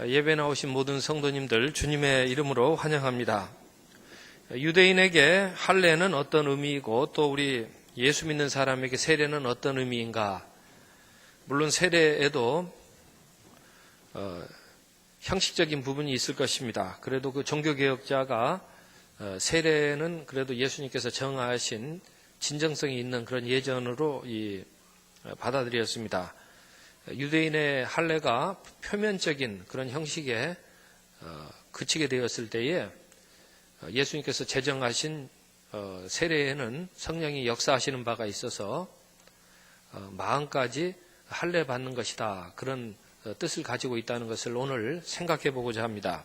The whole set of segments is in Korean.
예배 나오신 모든 성도님들 주님의 이름으로 환영합니다. 유대인에게 할례는 어떤 의미이고 또 우리 예수 믿는 사람에게 세례는 어떤 의미인가? 물론 세례에도 어, 형식적인 부분이 있을 것입니다. 그래도 그 종교개혁자가 어, 세례는 그래도 예수님께서 정하신 진정성이 있는 그런 예전으로 이, 어, 받아들였습니다. 유대인의 할례가 표면적인 그런 형식에 어, 그치게 되었을 때에 어, 예수님께서 제정하신 어, 세례에는 성령이 역사하시는 바가 있어서 어, 마음까지 할례 받는 것이다 그런 어, 뜻을 가지고 있다는 것을 오늘 생각해 보고자 합니다.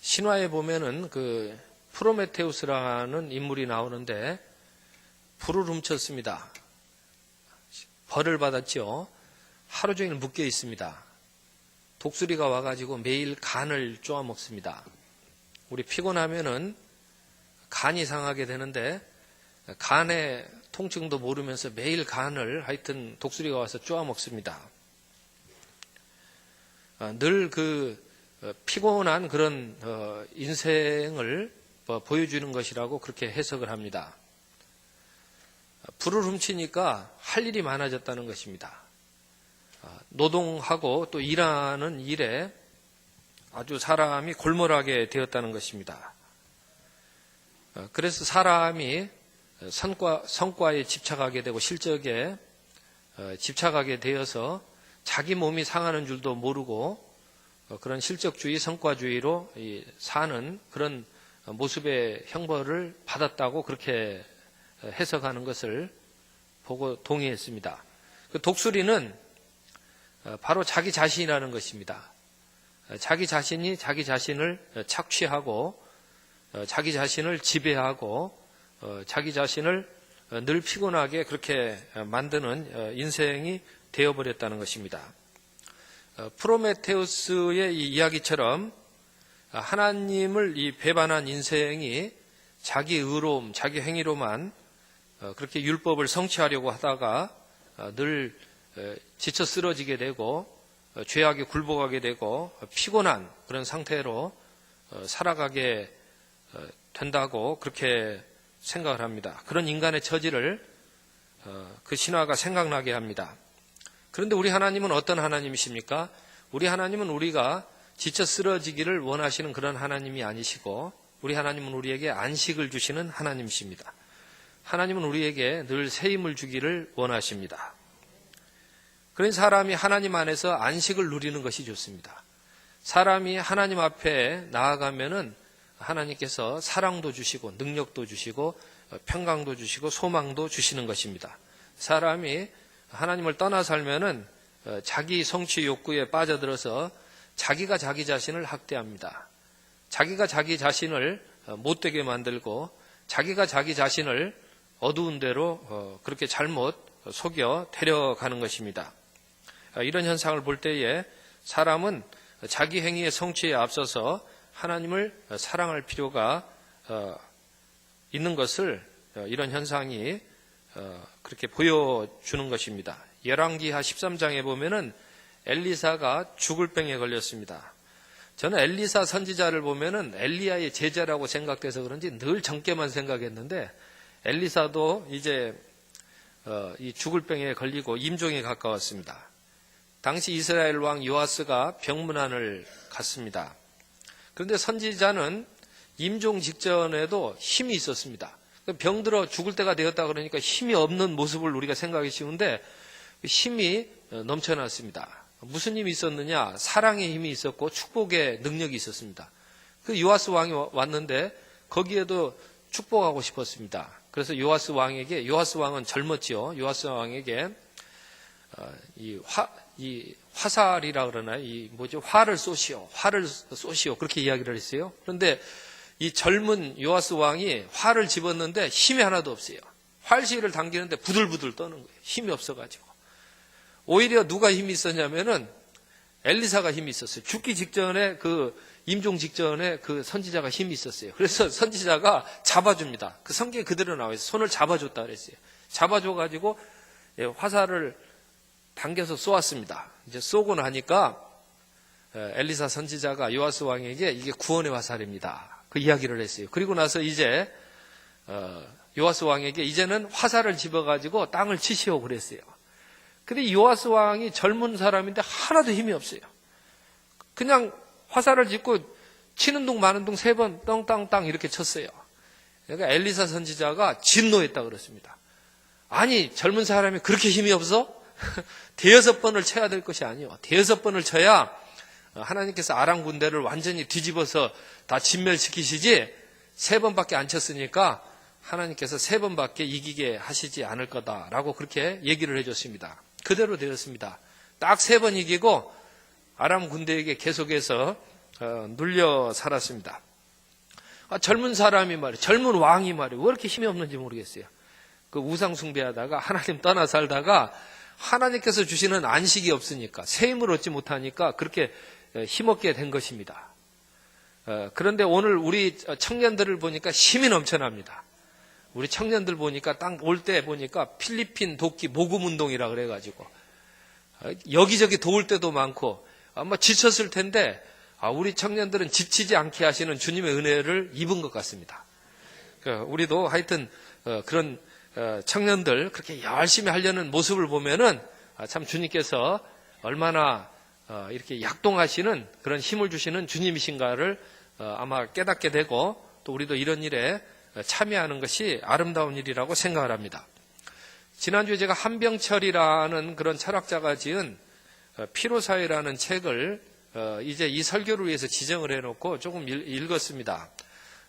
신화에 보면은 그 프로메테우스라는 인물이 나오는데 불을 훔쳤습니다. 벌을 받았죠. 하루 종일 묶여 있습니다. 독수리가 와가지고 매일 간을 쪼아 먹습니다. 우리 피곤하면은 간이 상하게 되는데 간의 통증도 모르면서 매일 간을 하여튼 독수리가 와서 쪼아 먹습니다. 아, 늘그 어, 피곤한 그런 어, 인생을 어, 보여주는 것이라고 그렇게 해석을 합니다. 불을 훔치니까 할 일이 많아졌다는 것입니다. 아, 노동하고 또 일하는 일에 아주 사람이 골몰하게 되었다는 것입니다. 어, 그래서 사람이 성과, 성과에 집착하게 되고 실적에 어, 집착하게 되어서 자기 몸이 상하는 줄도 모르고 어, 그런 실적주의, 성과주의로 사는 그런 모습의 형벌을 받았다고 그렇게 해석하는 것을 보고 동의했습니다. 그 독수리는 바로 자기 자신이라는 것입니다. 자기 자신이 자기 자신을 착취하고 자기 자신을 지배하고 자기 자신을 늘 피곤하게 그렇게 만드는 인생이 되어버렸다는 것입니다. 프로메테우스의 이 이야기처럼 하나님을 이 배반한 인생이 자기 의로움, 자기 행위로만 그렇게 율법을 성취하려고 하다가 늘 지쳐 쓰러지게 되고 죄악에 굴복하게 되고 피곤한 그런 상태로 살아가게 된다고 그렇게 생각을 합니다. 그런 인간의 처지를 그 신화가 생각나게 합니다. 그런데 우리 하나님은 어떤 하나님이십니까? 우리 하나님은 우리가 지쳐 쓰러지기를 원하시는 그런 하나님이 아니시고 우리 하나님은 우리에게 안식을 주시는 하나님이십니다. 하나님은 우리에게 늘 새 힘을 주기를 원하십니다. 그런 사람이 하나님 안에서 안식을 누리는 것이 좋습니다. 사람이 하나님 앞에 나아가면은 하나님께서 사랑도 주시고 능력도 주시고 평강도 주시고 소망도 주시는 것입니다. 사람이 하나님을 떠나 살면은 자기 성취 욕구에 빠져들어서 자기가 자기 자신을 학대합니다. 자기가 자기 자신을 못되게 만들고 자기가 자기 자신을 어두운 대로 그렇게 잘못 속여 데려가는 것입니다. 이런 현상을 볼 때에 사람은 자기 행위의 성취에 앞서서 하나님을 사랑할 필요가 어, 있는 것을 어, 이런 현상이 어, 그렇게 보여주는 것입니다. 열왕기하 13장에 보면은 엘리사가 죽을 병에 걸렸습니다. 저는 엘리사 선지자를 보면은 엘리야의 제자라고 생각돼서 그런지 늘 정께만 생각했는데 엘리사도 이제 이 죽을 병에 걸리고 임종에 가까웠습니다. 당시 이스라엘 왕 요아스가 병문안을 갔습니다. 그런데 선지자는 임종 직전에도 힘이 있었습니다. 병들어 죽을 때가 되었다 그러니까 힘이 없는 모습을 우리가 생각하기 쉬운데 힘이 넘쳐났습니다. 무슨 힘이 있었느냐? 사랑의 힘이 있었고 축복의 능력이 있었습니다. 그 요아스 왕이 왔는데 거기에도 축복하고 싶었습니다. 그래서 요아스 왕에게 요아스 왕은 젊었지요. 요아스 왕에게 어, 이 화, 이 화살이라 그러나 이 뭐죠? 화를 쏘시오. 화를 쏘시오. 그렇게 이야기를 했어요. 그런데 이 젊은 요아스 왕이 활을 집었는데 힘이 하나도 없어요. 활시를 당기는데 부들부들 떠는 거예요. 힘이 없어가지고. 오히려 누가 힘이 있었냐면은 엘리사가 힘이 있었어요. 죽기 직전에 그 임종 직전에 그 선지자가 힘이 있었어요. 그래서 선지자가 잡아줍니다. 그 성경에 그대로 나와 있어요. 손을 잡아줬다 그랬어요. 잡아줘가지고 예, 화살을 당겨서 쏘았습니다. 이제 쏘고 나니까 에, 엘리사 선지자가 요아스 왕에게 이게 구원의 화살입니다. 그 이야기를 했어요. 그리고 나서 이제 어, 요아스 왕에게 이제는 화살을 집어가지고 땅을 치시오 그랬어요. 근데 요아스 왕이 젊은 사람인데 하나도 힘이 없어요. 그냥 화살을 짚고 치는 둥 마는 둥 세 번 떵땅땅 이렇게 쳤어요. 그러니까 엘리사 선지자가 진노했다 그랬습니다. 아니 젊은 사람이 그렇게 힘이 없어? 대여섯 번을 쳐야 될 것이 아니요. 대여섯 번을 쳐야 하나님께서 아람 군대를 완전히 뒤집어서 다 진멸시키시지 세 번밖에 안 쳤으니까 하나님께서 세 번밖에 이기게 하시지 않을 거다라고 그렇게 얘기를 해줬습니다. 그대로 되었습니다. 딱 세 번 이기고 아람 군대에게 계속해서 어, 눌려 살았습니다. 아, 젊은 사람이 말이에요. 젊은 왕이 말이에요. 왜 이렇게 힘이 없는지 모르겠어요. 그 우상 숭배하다가 하나님 떠나 살다가 하나님께서 주시는 안식이 없으니까 새 힘을 얻지 못하니까 그렇게 어, 힘없게 된 것입니다. 어, 그런데 오늘 우리 청년들을 보니까 힘이 넘쳐납니다. 우리 청년들 보니까 딱올때 보니까 필리핀 도끼 모금 운동이라 그래가지고 어, 여기저기 도울 때도 많고 아마 지쳤을 텐데 아, 우리 청년들은 지치지 않게 하시는 주님의 은혜를 입은 것 같습니다. 그, 우리도 하여튼 어, 그런 어, 청년들 그렇게 열심히 하려는 모습을 보면은 아, 참 주님께서 얼마나 어, 이렇게 약동하시는 그런 힘을 주시는 주님이신가를 어, 아마 깨닫게 되고 또 우리도 이런 일에 참여하는 것이 아름다운 일이라고 생각을 합니다. 지난주에 제가 한병철이라는 그런 철학자가 지은 어, 피로사회라는 책을 어, 이제 이 설교를 위해서 지정을 해놓고 조금 읽- 읽었습니다.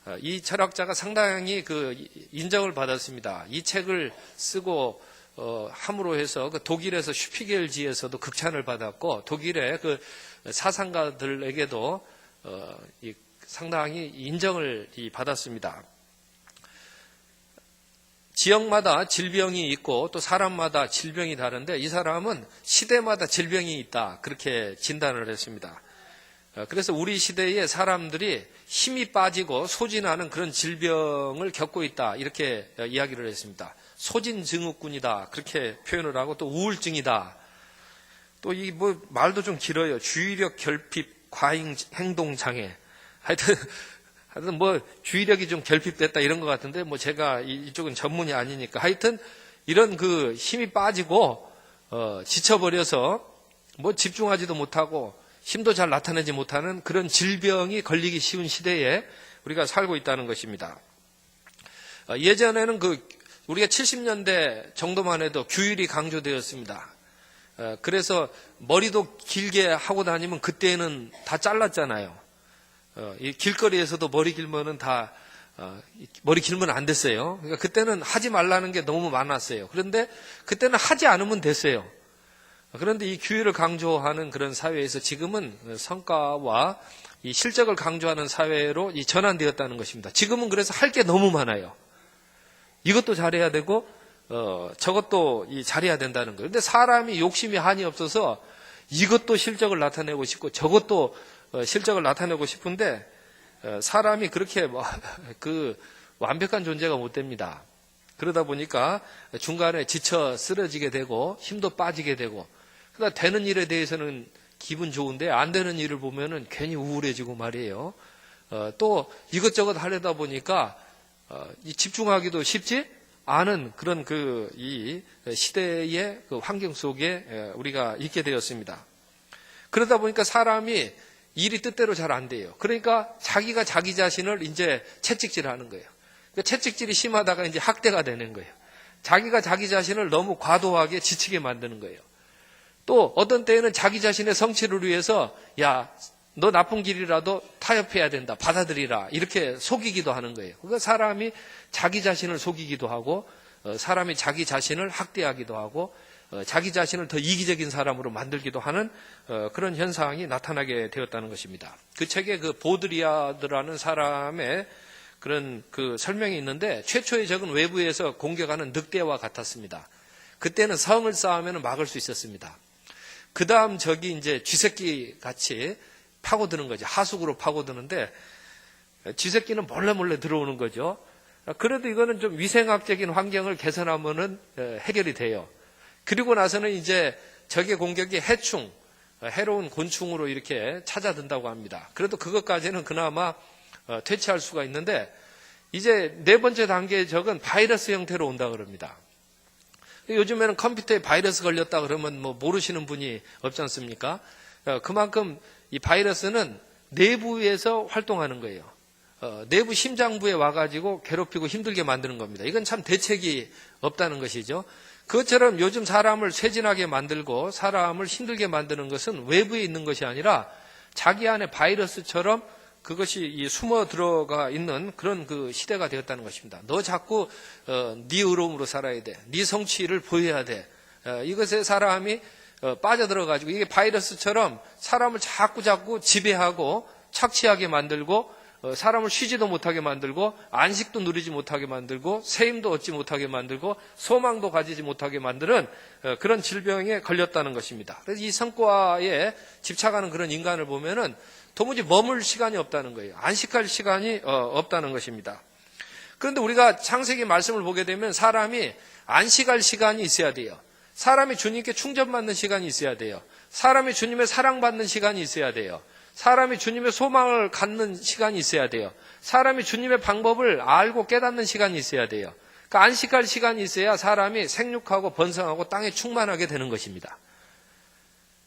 어, 이 철학자가 상당히 그 인정을 받았습니다. 이 책을 쓰고 어, 함으로 해서 그 독일에서 슈피겔지에서도 극찬을 받았고 독일의 그 사상가들에게도 어, 이 상당히 인정을 이 받았습니다. 지역마다 질병이 있고 또 사람마다 질병이 다른데 이 사람은 시대마다 질병이 있다 그렇게 진단을 했습니다. 어, 그래서 우리 시대의 사람들이 힘이 빠지고 소진하는 그런 질병을 겪고 있다 이렇게 어, 이야기를 했습니다. 소진 증후군이다 그렇게 표현을 하고 또 우울증이다. 또 이 뭐 말도 좀 길어요. 주의력 결핍 과잉 행동 장애. 하여튼 하여튼 뭐 주의력이 좀 결핍됐다 이런 것 같은데 뭐 제가 이- 이쪽은 전문이 아니니까 하여튼 이런 그 힘이 빠지고 어, 지쳐버려서 뭐 집중하지도 못하고 힘도 잘 나타내지 못하는 그런 질병이 걸리기 쉬운 시대에 우리가 살고 있다는 것입니다. 어, 예전에는 그 우리가 70년대 정도만 해도 규율이 강조되었습니다. 어, 그래서 머리도 길게 하고 다니면 그때는 다 잘랐잖아요. 어, 이 길거리에서도 머리 길면은 다 머리 길면 안 됐어요. 그러니까 그때는 하지 말라는 게 너무 많았어요. 그런데 그때는 하지 않으면 됐어요. 그런데 이 규율을 강조하는 그런 사회에서 지금은 성과와 이 실적을 강조하는 사회로 이 전환되었다는 것입니다. 지금은 그래서 할 게 너무 많아요. 이것도 잘해야 되고 어, 저것도 이 잘해야 된다는 거예요. 근데 사람이 욕심이 한이 없어서 이것도 실적을 나타내고 싶고 저것도 어, 실적을 나타내고 싶은데 어, 사람이 그렇게 뭐, 그 완벽한 존재가 못 됩니다. 그러다 보니까 중간에 지쳐 쓰러지게 되고 힘도 빠지게 되고 그러다 되는 일에 대해서는 기분 좋은데 안 되는 일을 보면은 괜히 우울해지고 말이에요. 어, 또 이것저것 하려다 보니까 어, 이 집중하기도 쉽지 않은 그런 그 이 시대의 그 환경 속에 에, 우리가 있게 되었습니다. 그러다 보니까 사람이 일이 뜻대로 잘 안 돼요. 그러니까 자기가 자기 자신을 이제 채찍질 하는 거예요. 그 채찍질이 심하다가 이제 학대가 되는 거예요. 자기가 자기 자신을 너무 과도하게 지치게 만드는 거예요. 또 어떤 때에는 자기 자신의 성취를 위해서 야, 너 나쁜 길이라도 타협해야 된다. 받아들이라. 이렇게 속이기도 하는 거예요. 그러니까 사람이 자기 자신을 속이기도 하고 어, 사람이 자기 자신을 학대하기도 하고 어, 자기 자신을 더 이기적인 사람으로 만들기도 하는 어, 그런 현상이 나타나게 되었다는 것입니다. 그 책에 그 보드리아드라는 사람의 그런 그 설명이 있는데 최초의 적은 외부에서 공격하는 늑대와 같았습니다. 그때는 성을 쌓으면 막을 수 있었습니다. 그 다음 적이 이제 쥐새끼 같이 파고드는 거죠. 하숙으로 파고드는데 쥐새끼는 몰래 몰래 들어오는 거죠. 그래도 이거는 좀 위생학적인 환경을 개선하면은 에, 해결이 돼요. 그리고 나서는 이제 적의 공격이 해충, 어, 해로운 곤충으로 이렇게 찾아든다고 합니다. 그래도 그것까지는 그나마 어, 퇴치할 수가 있는데 이제 네 번째 단계의 적은 바이러스 형태로 온다 그럽니다. 요즘에는 컴퓨터에 바이러스 걸렸다 그러면 뭐 모르시는 분이 없지 않습니까? 어, 그만큼 이 바이러스는 내부에서 활동하는 거예요. 어, 내부 심장부에 와가지고 괴롭히고 힘들게 만드는 겁니다. 이건 참 대책이 없다는 것이죠. 그것처럼 요즘 사람을 쇠진하게 만들고 사람을 힘들게 만드는 것은 외부에 있는 것이 아니라 자기 안에 바이러스처럼 그것이 이 숨어 들어가 있는 그런 그 시대가 되었다는 것입니다. 너 자꾸 어, 네 의로움으로 살아야 돼. 네 성취를 보여야 돼. 어, 이것에 사람이 어, 빠져들어 가지고 이게 바이러스처럼 사람을 자꾸 자꾸 지배하고 착취하게 만들고 어, 사람을 쉬지도 못하게 만들고 안식도 누리지 못하게 만들고 세임도 얻지 못하게 만들고 소망도 가지지 못하게 만드는 어, 그런 질병에 걸렸다는 것입니다. 그래서 이 성과에 집착하는 그런 인간을 보면은 도무지 머물 시간이 없다는 거예요. 안식할 시간이 어, 없다는 것입니다. 그런데 우리가 창세기 말씀을 보게 되면 사람이 안식할 시간이 있어야 돼요. 사람이 주님께 충전받는 시간이 있어야 돼요. 사람이 주님의 사랑받는 시간이 있어야 돼요. 사람이 주님의 소망을 갖는 시간이 있어야 돼요. 사람이 주님의 방법을 알고 깨닫는 시간이 있어야 돼요. 그러니까 안식할 시간이 있어야 사람이 생육하고 번성하고 땅에 충만하게 되는 것입니다.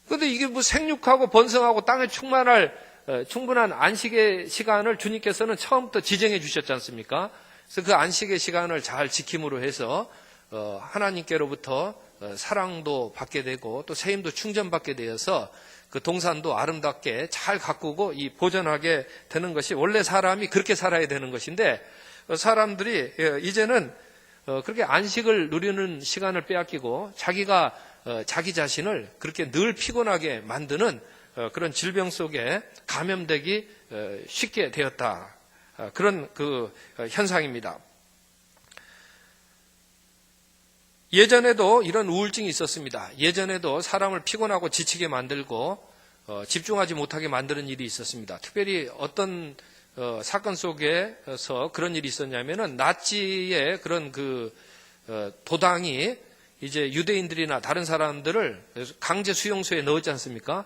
그런데 이게 뭐 생육하고 번성하고 땅에 충만할 어, 충분한 안식의 시간을 주님께서는 처음부터 지정해 주셨지 않습니까? 그래서 그 안식의 시간을 잘 지킴으로 해서 어, 하나님께로부터 어, 사랑도 받게 되고 또 세임도 충전받게 되어서 그 동산도 아름답게 잘 가꾸고 이 보존하게 되는 것이 원래 사람이 그렇게 살아야 되는 것인데 어, 사람들이 예, 이제는 어, 그렇게 안식을 누리는 시간을 빼앗기고 자기가 어, 자기 자신을 그렇게 늘 피곤하게 만드는 어, 그런 질병 속에 감염되기 어, 쉽게 되었다. 어, 그런 그 어, 현상입니다. 예전에도 이런 우울증이 있었습니다. 예전에도 사람을 피곤하고 지치게 만들고 어, 집중하지 못하게 만드는 일이 있었습니다. 특별히 어떤 어, 사건 속에서 그런 일이 있었냐면은 나치의 그런 그 어, 도당이 이제 유대인들이나 다른 사람들을 강제 수용소에 넣었지 않습니까?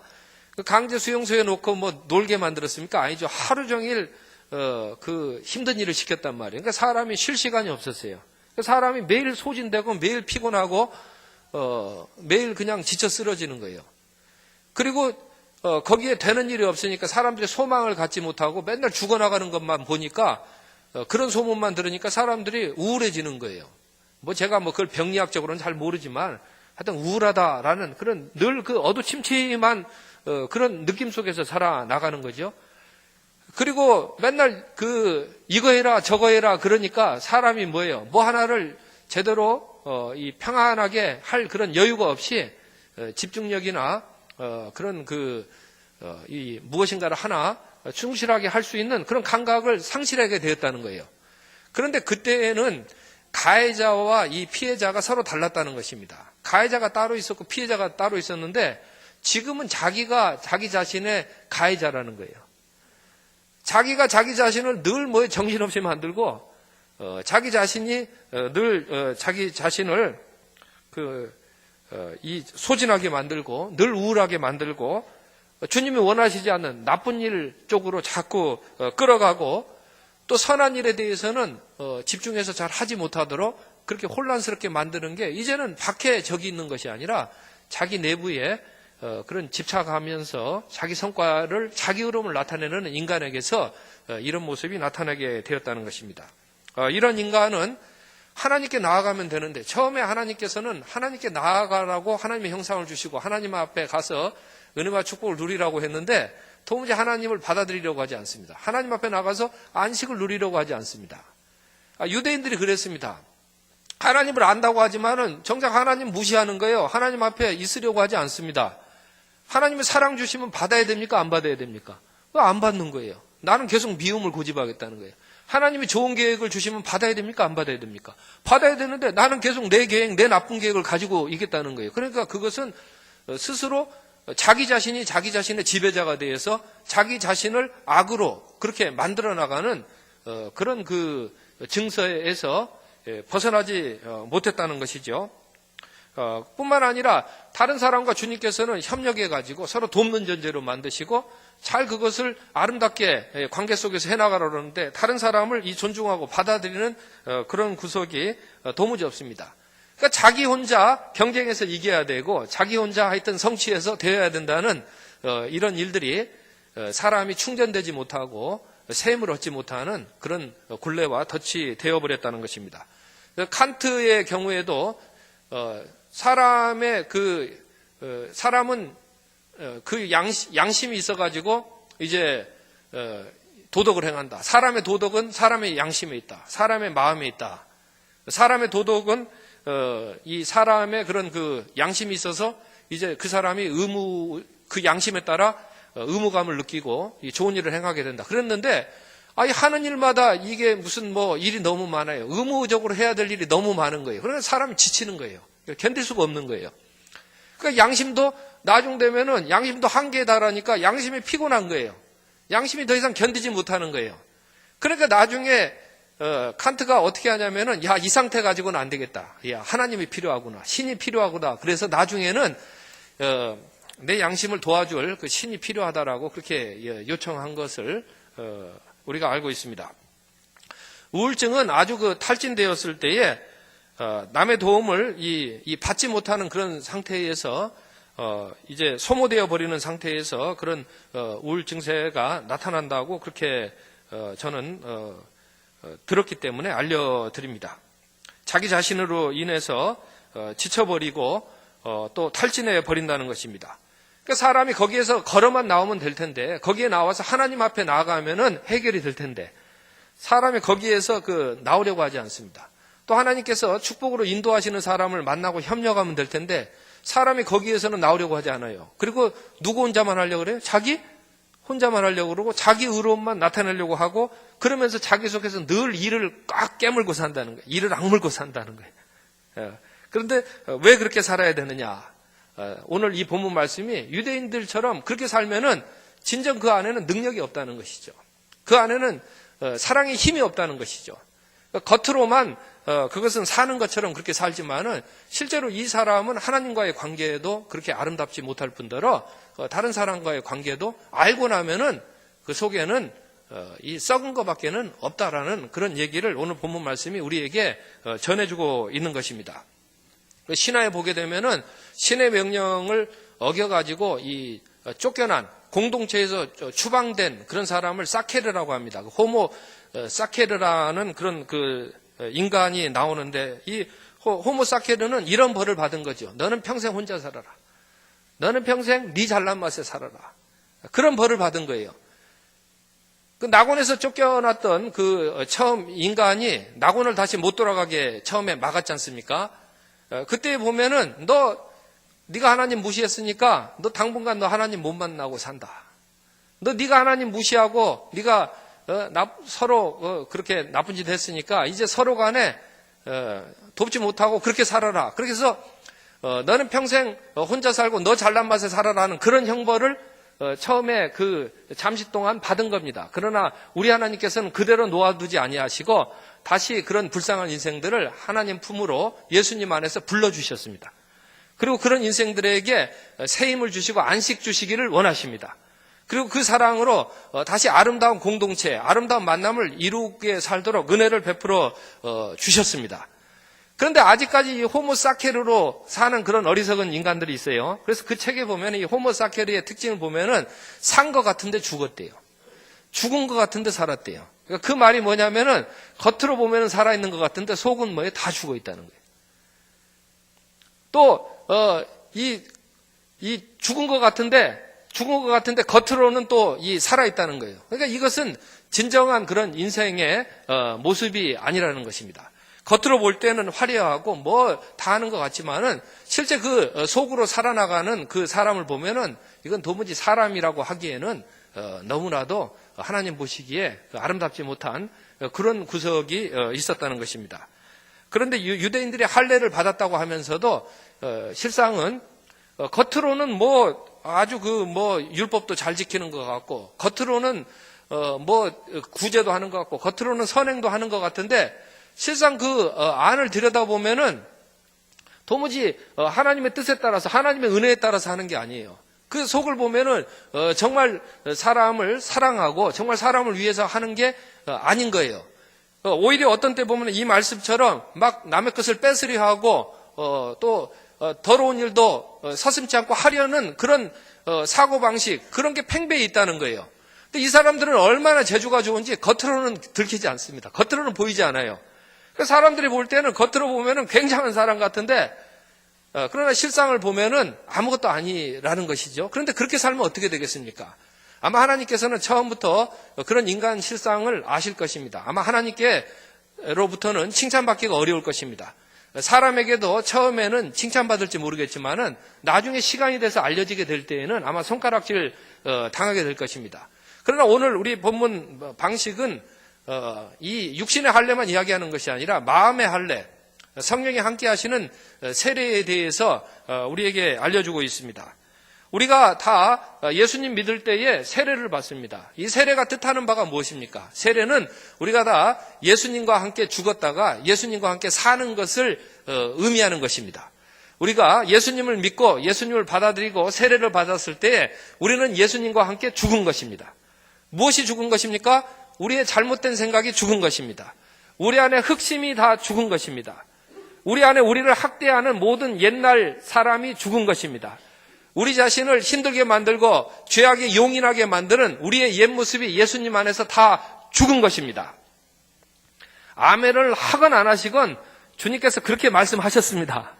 그 강제 수용소에 놓고 뭐 놀게 만들었습니까? 아니죠. 하루 종일 어, 그 힘든 일을 시켰단 말이에요. 그러니까 사람이 쉴 시간이 없었어요. 그 사람이 매일 소진되고 매일 피곤하고 어, 매일 그냥 지쳐 쓰러지는 거예요. 그리고 어, 거기에 되는 일이 없으니까 사람들이 소망을 갖지 못하고 맨날 죽어나가는 것만 보니까 어, 그런 소문만 들으니까 사람들이 우울해지는 거예요. 뭐 제가 뭐 그걸 병리학적으로는 잘 모르지만 하여튼 우울하다라는 그런 늘 그 어두침침한 어, 그런 느낌 속에서 살아나가는 거죠. 그리고 맨날 그 이거 해라 저거 해라 그러니까 사람이 뭐예요? 뭐 하나를 제대로 어, 이 평안하게 할 그런 여유가 없이 어, 집중력이나 어, 그런 그 어, 이 무엇인가를 하나 충실하게 할 수 있는 그런 감각을 상실하게 되었다는 거예요. 그런데 그때에는 가해자와 이 피해자가 서로 달랐다는 것입니다. 가해자가 따로 있었고 피해자가 따로 있었는데 지금은 자기가 자기 자신의 가해자라는 거예요. 자기가 자기 자신을 늘 뭐에 정신없이 만들고 어, 자기 자신이 어, 늘 어, 자기 자신을 그 어, 이 소진하게 만들고 늘 우울하게 만들고 어, 주님이 원하시지 않는 나쁜 일 쪽으로 자꾸 어, 끌어가고 또 선한 일에 대해서는 어, 집중해서 잘 하지 못하도록 그렇게 혼란스럽게 만드는 게 이제는 밖에 적이 있는 것이 아니라 자기 내부에 어, 그런 집착하면서 자기 성과를 자기 흐름을 나타내는 인간에게서 어, 이런 모습이 나타나게 되었다는 것입니다. 어, 이런 인간은 하나님께 나아가면 되는데 처음에 하나님께서는 하나님께 나아가라고 하나님의 형상을 주시고 하나님 앞에 가서 은혜와 축복을 누리라고 했는데 도무지 하나님을 받아들이려고 하지 않습니다. 하나님 앞에 나가서 안식을 누리려고 하지 않습니다. 아, 유대인들이 그랬습니다. 하나님을 안다고 하지만은 정작 하나님 무시하는 거예요. 하나님 앞에 있으려고 하지 않습니다. 하나님의 사랑 주시면 받아야 됩니까? 안 받아야 됩니까? 안 받는 거예요. 나는 계속 미움을 고집하겠다는 거예요. 하나님이 좋은 계획을 주시면 받아야 됩니까? 안 받아야 됩니까? 받아야 되는데 나는 계속 내 계획, 내 나쁜 계획을 가지고 있겠다는 거예요. 그러니까 그것은 스스로 자기 자신이 자기 자신의 지배자가 되어서 자기 자신을 악으로 그렇게 만들어 나가는 어, 그런 그 증서에서 예, 벗어나지 어, 못했다는 것이죠. 어, 뿐만 아니라 다른 사람과 주님께서는 협력해 가지고 서로 돕는 존재로 만드시고 잘 그것을 아름답게 예, 관계 속에서 해나가라 그러는데 다른 사람을 이 존중하고 받아들이는 어, 그런 구석이 어, 도무지 없습니다. 그러니까 자기 혼자 경쟁에서 이겨야 되고 자기 혼자 하여튼 성취해서 되어야 된다는 어, 이런 일들이 어, 사람이 충전되지 못하고 샘을 얻지 못하는 그런 굴레와 덫이 되어버렸다는 것입니다. 칸트의 경우에도 어, 사람의 그 어, 사람은 어, 그 양심, 양심 이 있어가지고 이제 어, 도덕을 행한다. 사람의 도덕은 사람의 양심에 있다. 사람의 마음에 있다. 사람의 도덕은 어, 이 사람의 그런 그 양심이 있어서 이제 그 사람이 의무 그 양심에 따라 어, 의무감을 느끼고 이 좋은 일을 행하게 된다. 그랬는데 아니 하는 일마다 이게 무슨 뭐 일이 너무 많아요. 의무적으로 해야 될 일이 너무 많은 거예요. 그러면 사람이 지치는 거예요. 견딜 수가 없는 거예요. 그러니까 양심도 나중 되면은 양심도 한계에 달하니까 양심이 피곤한 거예요. 양심이 더 이상 견디지 못하는 거예요. 그러니까 나중에 어, 칸트가 어떻게 하냐면은 야 이 상태 가지고는 안 되겠다. 야 하나님이 필요하구나. 신이 필요하구나. 그래서 나중에는 어, 내 양심을 도와줄 그 신이 필요하다라고 그렇게 예, 요청한 것을 어, 우리가 알고 있습니다. 우울증은 아주 그 탈진되었을 때에 어, 남의 도움을 이, 이 받지 못하는 그런 상태에서 어, 이제 소모되어 버리는 상태에서 그런 어, 우울 증세가 나타난다고 그렇게 어, 저는 어, 어, 들었기 때문에 알려드립니다. 자기 자신으로 인해서 어, 지쳐버리고 어, 또 탈진해 버린다는 것입니다. 그러니까 사람이 거기에서 걸어만 나오면 될 텐데 거기에 나와서 하나님 앞에 나아가면은 해결이 될 텐데 사람이 거기에서 그 나오려고 하지 않습니다. 또 하나님께서 축복으로 인도하시는 사람을 만나고 협력하면 될 텐데 사람이 거기에서는 나오려고 하지 않아요. 그리고 누구 혼자만 하려고 그래요? 자기 혼자만 하려고 그러고 자기 의로움만 나타내려고 하고 그러면서 자기 속에서 늘 일을 꽉 깨물고 산다는 거예요. 일을 악물고 산다는 거예요. 예. 그런데 왜 그렇게 살아야 되느냐? 어, 오늘 이 본문 말씀이 유대인들처럼 그렇게 살면은 진정 그 안에는 능력이 없다는 것이죠. 그 안에는 어, 사랑의 힘이 없다는 것이죠. 겉으로만 어, 그것은 사는 것처럼 그렇게 살지만은 실제로 이 사람은 하나님과의 관계에도 그렇게 아름답지 못할 뿐더러 어, 다른 사람과의 관계도 알고 나면은 그 속에는 어, 이 썩은 것밖에는 없다라는 그런 얘기를 오늘 본문 말씀이 우리에게 어, 전해주고 있는 것입니다. 그 신화에 보게 되면은 신의 명령을 어겨가지고 이 어, 쫓겨난 공동체에서 저 추방된 그런 사람을 사케르라고 합니다. 그 호모 어, 사케르라는 그런 그 어, 인간이 나오는데 이 호- 호모 사케르는 이런 벌을 받은 거죠. 너는 평생 혼자 살아라. 너는 평생 네 잘난 맛에 살아라. 그런 벌을 받은 거예요. 그 낙원에서 쫓겨났던 그 어, 처음 인간이 낙원을 다시 못 돌아가게 처음에 막았지 않습니까? 어, 그때 보면은 너 네가 하나님 무시했으니까 너 당분간 너 하나님 못 만나고 산다. 너 네가 하나님 무시하고 네가 어, 나- 서로 어, 그렇게 나쁜 짓 했으니까 이제 서로 간에 어, 돕지 못하고 그렇게 살아라. 그렇게 해서 어, 너는 평생 어, 혼자 살고 너 잘난 맛에 살아라는 그런 형벌을 어, 처음에 그 잠시 동안 받은 겁니다. 그러나 우리 하나님께서는 그대로 놓아두지 아니하시고 다시 그런 불쌍한 인생들을 하나님 품으로 예수님 안에서 불러주셨습니다. 그리고 그런 인생들에게 새 힘을 주시고 안식 주시기를 원하십니다. 그리고 그 사랑으로 어, 다시 아름다운 공동체, 아름다운 만남을 이루게 살도록 은혜를 베풀어 어, 주셨습니다. 그런데 아직까지 이 호모 사케르로 사는 그런 어리석은 인간들이 있어요. 그래서 그 책에 보면 이 호모 사케르의 특징을 보면은 산 것 같은데 죽었대요. 죽은 것 같은데 살았대요. 그러니까 그 말이 뭐냐면은 겉으로 보면은 살아있는 것 같은데 속은 뭐에 다 죽어 있다는 거예요. 또, 어, 이, 이 죽은 것 같은데, 죽은 것 같은데 겉으로는 또 이 살아있다는 거예요. 그러니까 이것은 진정한 그런 인생의 어, 모습이 아니라는 것입니다. 겉으로 볼 때는 화려하고 뭐 다 하는 것 같지만은 실제 그 어, 속으로 살아나가는 그 사람을 보면은 이건 도무지 사람이라고 하기에는 어, 너무나도 하나님 보시기에 아름답지 못한 어, 그런 구석이 어, 있었다는 것입니다. 그런데 유- 유대인들이 할례를 받았다고 하면서도 어, 실상은 어, 겉으로는 뭐 아주 그 뭐 율법도 잘 지키는 것 같고 겉으로는 어, 뭐 구제도 하는 것 같고 겉으로는 선행도 하는 것 같은데 실상 그 어, 안을 들여다 보면은 도무지 어, 하나님의 뜻에 따라서 하나님의 은혜에 따라서 하는 게 아니에요. 그 속을 보면은 어, 정말 사람을 사랑하고 정말 사람을 위해서 하는 게 어, 아닌 거예요. 어, 오히려 어떤 때 보면 이 말씀처럼 막 남의 것을 뺏으려 하고 어, 또 어, 더러운 일도 어, 서슴지 않고 하려는 그런 어, 사고 방식 그런 게 팽배해 있다는 거예요. 근데 이 사람들은 얼마나 재주가 좋은지 겉으로는 들키지 않습니다. 겉으로는 보이지 않아요. 그 사람들이 볼 때는 겉으로 보면은 굉장한 사람 같은데 어, 그러나 실상을 보면은 아무것도 아니라는 것이죠. 그런데 그렇게 살면 어떻게 되겠습니까? 아마 하나님께서는 처음부터 그런 인간 실상을 아실 것입니다. 아마 하나님께로부터는 칭찬받기가 어려울 것입니다. 사람에게도 처음에는 칭찬받을지 모르겠지만은 나중에 시간이 돼서 알려지게 될 때에는 아마 손가락질 어, 당하게 될 것입니다. 그러나 오늘 우리 본문 방식은 어, 이 육신의 할례만 이야기하는 것이 아니라 마음의 할례, 성령이 함께 하시는 세례에 대해서 어, 우리에게 알려주고 있습니다. 우리가 다 예수님 믿을 때에 세례를 받습니다. 이 세례가 뜻하는 바가 무엇입니까? 세례는 우리가 다 예수님과 함께 죽었다가 예수님과 함께 사는 것을 어, 의미하는 것입니다. 우리가 예수님을 믿고 예수님을 받아들이고 세례를 받았을 때 우리는 예수님과 함께 죽은 것입니다. 무엇이 죽은 것입니까? 우리의 잘못된 생각이 죽은 것입니다. 우리 안에 흑심이 다 죽은 것입니다. 우리 안에 우리를 학대하는 모든 옛날 사람이 죽은 것입니다. 우리 자신을 힘들게 만들고 죄악에 용인하게 만드는 우리의 옛 모습이 예수님 안에서 다 죽은 것입니다. 아멘을 하건 안 하시건 주님께서 그렇게 말씀하셨습니다.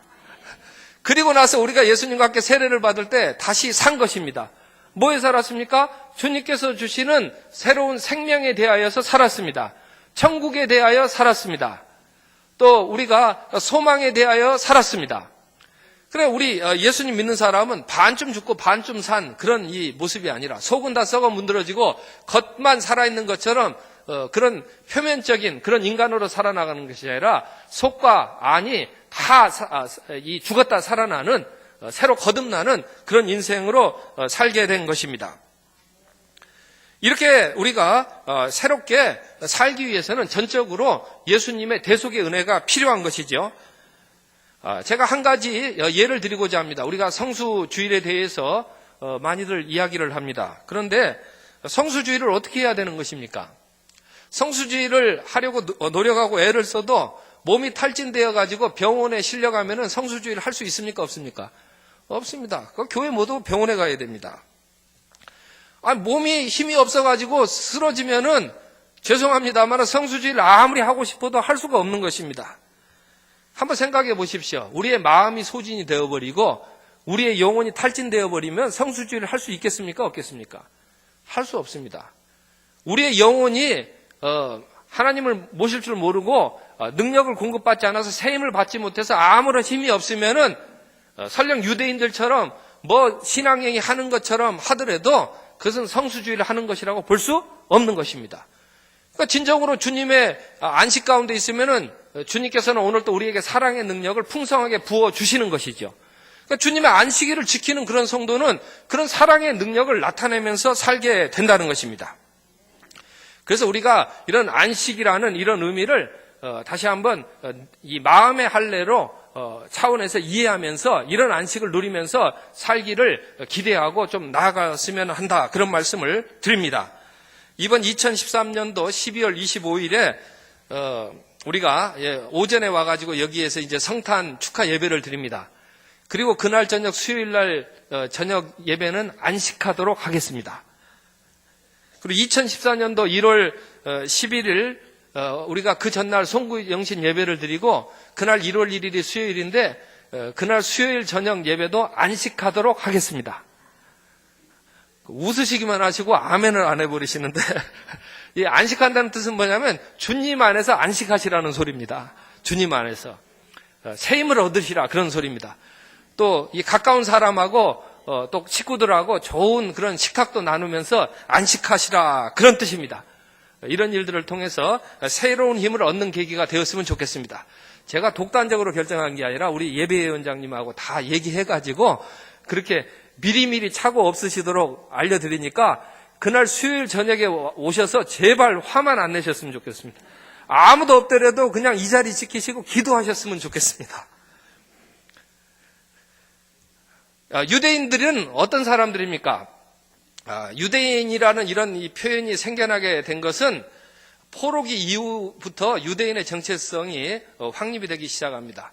그리고 나서 우리가 예수님과 함께 세례를 받을 때 다시 산 것입니다. 뭐에 살았습니까? 주님께서 주시는 새로운 생명에 대하여서 살았습니다. 천국에 대하여 살았습니다. 또 우리가 소망에 대하여 살았습니다. 그래 우리 어, 예수님 믿는 사람은 반쯤 죽고 반쯤 산 그런 이 모습이 아니라 속은 다 썩어 문드러지고 겉만 살아있는 것처럼 어, 그런 표면적인 그런 인간으로 살아나가는 것이 아니라 속과 안이 다 아, 죽었다 살아나는 어, 새로 거듭나는 그런 인생으로 살게 된 것입니다. 이렇게 우리가 새롭게 살기 위해서는 전적으로 예수님의 대속의 은혜가 필요한 것이죠. 아, 제가 한 가지 예를 드리고자 합니다. 우리가 성수주일에 대해서 어, 많이들 이야기를 합니다. 그런데 성수주일을 어떻게 해야 되는 것입니까? 성수주일을 하려고 어, 노력하고 애를 써도 몸이 탈진되어 가지고 병원에 실려가면은 성수주일을 할수 있습니까? 없습니까? 없습니다. 그 교회 모두 병원에 가야 됩니다. 아, 몸이 힘이 없어 가지고 쓰러지면은 죄송합니다만 성수주일 아무리 하고 싶어도 할 수가 없는 것입니다. 한번 생각해 보십시오. 우리의 마음이 소진이 되어버리고 우리의 영혼이 탈진되어 버리면 성수주의를 할 수 있겠습니까? 없겠습니까? 할 수 없습니다. 우리의 영혼이 어, 하나님을 모실 줄 모르고 어, 능력을 공급받지 않아서 새 힘을 받지 못해서 아무런 힘이 없으면은 어, 설령 유대인들처럼 뭐 신앙행위 하는 것처럼 하더라도 그것은 성수주의를 하는 것이라고 볼 수 없는 것입니다. 그러니까 진정으로 주님의 안식 가운데 있으면은 주님께서는 오늘 또 우리에게 사랑의 능력을 풍성하게 부어 주시는 것이죠. 그러니까 주님의 안식일을 지키는 그런 성도는 그런 사랑의 능력을 나타내면서 살게 된다는 것입니다. 그래서 우리가 이런 안식이라는 이런 의미를 어, 다시 한번 어, 이 마음의 할례로 어, 차원에서 이해하면서 이런 안식을 누리면서 살기를 기대하고 좀 나아갔으면 한다 그런 말씀을 드립니다. 이번 2013년도 12월 25일에 우리가 예, 오전에 와가지고 여기에서 이제 성탄 축하 예배를 드립니다. 그리고 그날 저녁 수요일 날 어, 저녁 예배는 안식하도록 하겠습니다. 그리고 2014년도 1월 11일 어, 우리가 그 전날 송구 영신 예배를 드리고 그날 1월 1일이 수요일인데 어, 그날 수요일 저녁 예배도 안식하도록 하겠습니다. 웃으시기만 하시고 아멘을 안 해버리시는데 이 안식한다는 뜻은 뭐냐면 주님 안에서 안식하시라는 소리입니다. 주님 안에서 어, 새 힘을 얻으시라 그런 소리입니다. 또 이 가까운 사람하고 어, 또 식구들하고 좋은 그런 식탁도 나누면서 안식하시라 그런 뜻입니다. 이런 일들을 통해서 새로운 힘을 얻는 계기가 되었으면 좋겠습니다. 제가 독단적으로 결정한 게 아니라 우리 예배위원장님하고 다 얘기해가지고 그렇게 미리미리 차고 없으시도록 알려드리니까 그날 수요일 저녁에 오셔서 제발 화만 안 내셨으면 좋겠습니다. 아무도 없더라도 그냥 이 자리 지키시고 기도하셨으면 좋겠습니다. 아, 유대인들은 어떤 사람들입니까? 아, 유대인이라는 이런 이 표현이 생겨나게 된 것은 포로기 이후부터 유대인의 정체성이 어, 확립이 되기 시작합니다.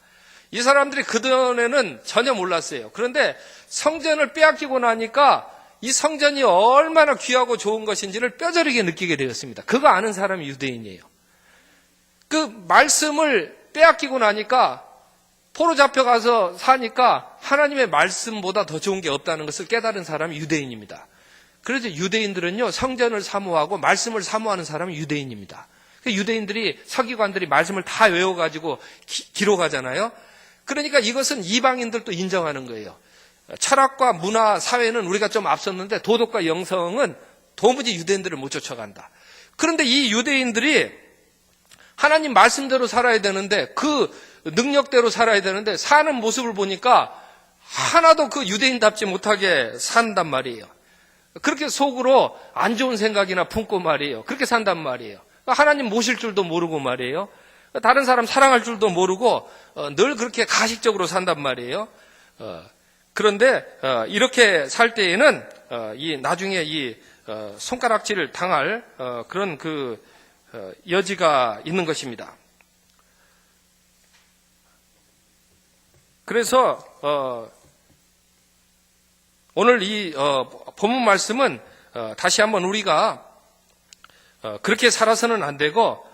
이 사람들이 그전에는 전혀 몰랐어요. 그런데 성전을 빼앗기고 나니까 이 성전이 얼마나 귀하고 좋은 것인지를 뼈저리게 느끼게 되었습니다. 그거 아는 사람이 유대인이에요. 그 말씀을 빼앗기고 나니까 포로 잡혀가서 사니까 하나님의 말씀보다 더 좋은 게 없다는 것을 깨달은 사람이 유대인입니다. 그래서 유대인들은요, 성전을 사모하고 말씀을 사모하는 사람이 유대인입니다. 그 유대인들이 서기관들이 말씀을 다 외워가지고 기, 기록하잖아요. 그러니까 이것은 이방인들도 인정하는 거예요. 철학과 문화, 사회는 우리가 좀 앞섰는데 도덕과 영성은 도무지 유대인들을 못 쫓아간다. 그런데 이 유대인들이 하나님 말씀대로 살아야 되는데 그 능력대로 살아야 되는데 사는 모습을 보니까 하나도 그 유대인답지 못하게 산단 말이에요. 그렇게 속으로 안 좋은 생각이나 품고 말이에요. 그렇게 산단 말이에요. 하나님 모실 줄도 모르고 말이에요. 다른 사람 사랑할 줄도 모르고 어, 늘 그렇게 가식적으로 산단 말이에요. 어, 그런데 어, 이렇게 살 때에는 어, 이 나중에 이 어, 손가락질을 당할 어, 그런 그 어, 여지가 있는 것입니다. 그래서 어, 오늘 이 어, 본문 말씀은 어, 다시 한번 우리가 어, 그렇게 살아서는 안 되고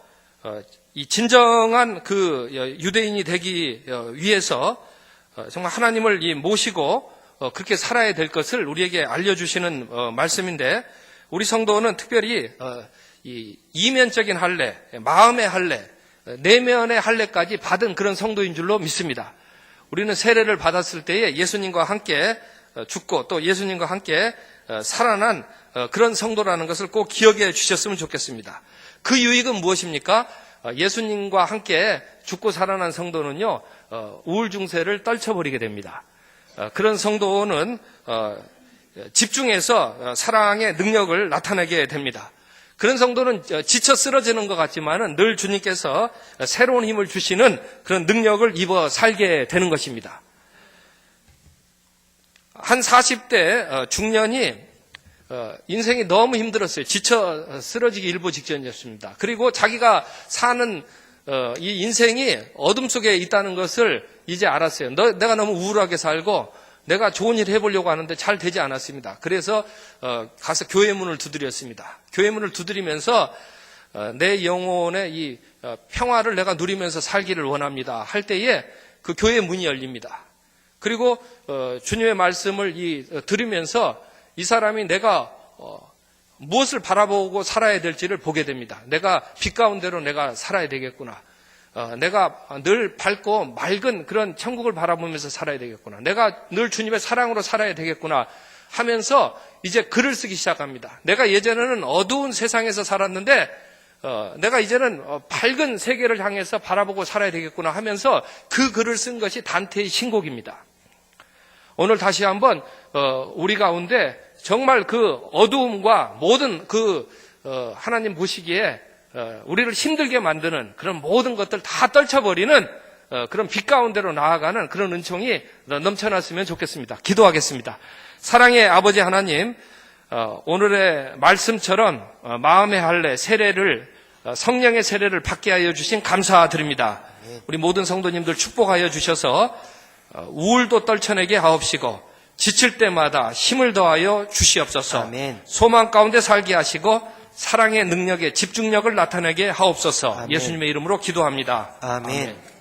어, 이 진정한 그 유대인이 되기 어, 위해서 어, 정말 하나님을 이 모시고 어, 그렇게 살아야 될 것을 우리에게 알려주시는 어, 말씀인데 우리 성도는 특별히 어, 이 이면적인 할례, 마음의 할례, 어, 내면의 할례까지 받은 그런 성도인 줄로 믿습니다. 우리는 세례를 받았을 때에 예수님과 함께 어, 죽고 또 예수님과 함께 어, 살아난 어, 그런 성도라는 것을 꼭 기억해 주셨으면 좋겠습니다. 그 유익은 무엇입니까? 어, 예수님과 함께 죽고 살아난 성도는요, 어, 우울 중세를 떨쳐버리게 됩니다. 어, 그런 성도는 어, 집중해서 어, 사랑의 능력을 나타내게 됩니다. 그런 성도는 어, 지쳐 쓰러지는 것 같지만은 늘 주님께서 새로운 힘을 주시는 그런 능력을 입어 살게 되는 것입니다. 한 40대 어, 중년이 어, 인생이 너무 힘들었어요. 지쳐 쓰러지기 일보 직전이었습니다. 그리고 자기가 사는 어, 이 인생이 어둠 속에 있다는 것을 이제 알았어요. 너, 내가 너무 우울하게 살고 내가 좋은 일 해보려고 하는데 잘 되지 않았습니다. 그래서 어, 가서 교회 문을 두드렸습니다. 교회 문을 두드리면서 어, 내 영혼의 이 어, 평화를 내가 누리면서 살기를 원합니다. 할 때에 그 교회 문이 열립니다. 그리고 어, 주님의 말씀을 이, 어, 들으면서 이 사람이 내가 어, 무엇을 바라보고 살아야 될지를 보게 됩니다. 내가 빛 가운데로 내가 살아야 되겠구나. 어, 내가 늘 밝고 맑은 그런 천국을 바라보면서 살아야 되겠구나. 내가 늘 주님의 사랑으로 살아야 되겠구나 하면서 이제 글을 쓰기 시작합니다. 내가 예전에는 어두운 세상에서 살았는데 어, 내가 이제는 어, 밝은 세계를 향해서 바라보고 살아야 되겠구나 하면서 그 글을 쓴 것이 단테의 신곡입니다. 오늘 다시 한번 어, 우리 가운데 정말 그 어두움과 모든 그 어, 하나님 보시기에 어, 우리를 힘들게 만드는 그런 모든 것들 다 떨쳐버리는 어, 그런 빛 가운데로 나아가는 그런 은총이 넘쳐났으면 좋겠습니다. 기도하겠습니다. 사랑의 아버지 하나님, 어, 오늘의 말씀처럼 어, 마음의 할례 세례를 어, 성령의 세례를 받게 하여 주신 감사드립니다. 우리 모든 성도님들 축복하여 주셔서 어, 우울도 떨쳐내게 하옵시고 지칠 때마다 힘을 더하여 주시옵소서. 아멘. 소망 가운데 살게 하시고 사랑의 능력에 집중력을 나타내게 하옵소서. 아멘. 예수님의 이름으로 기도합니다. 아멘.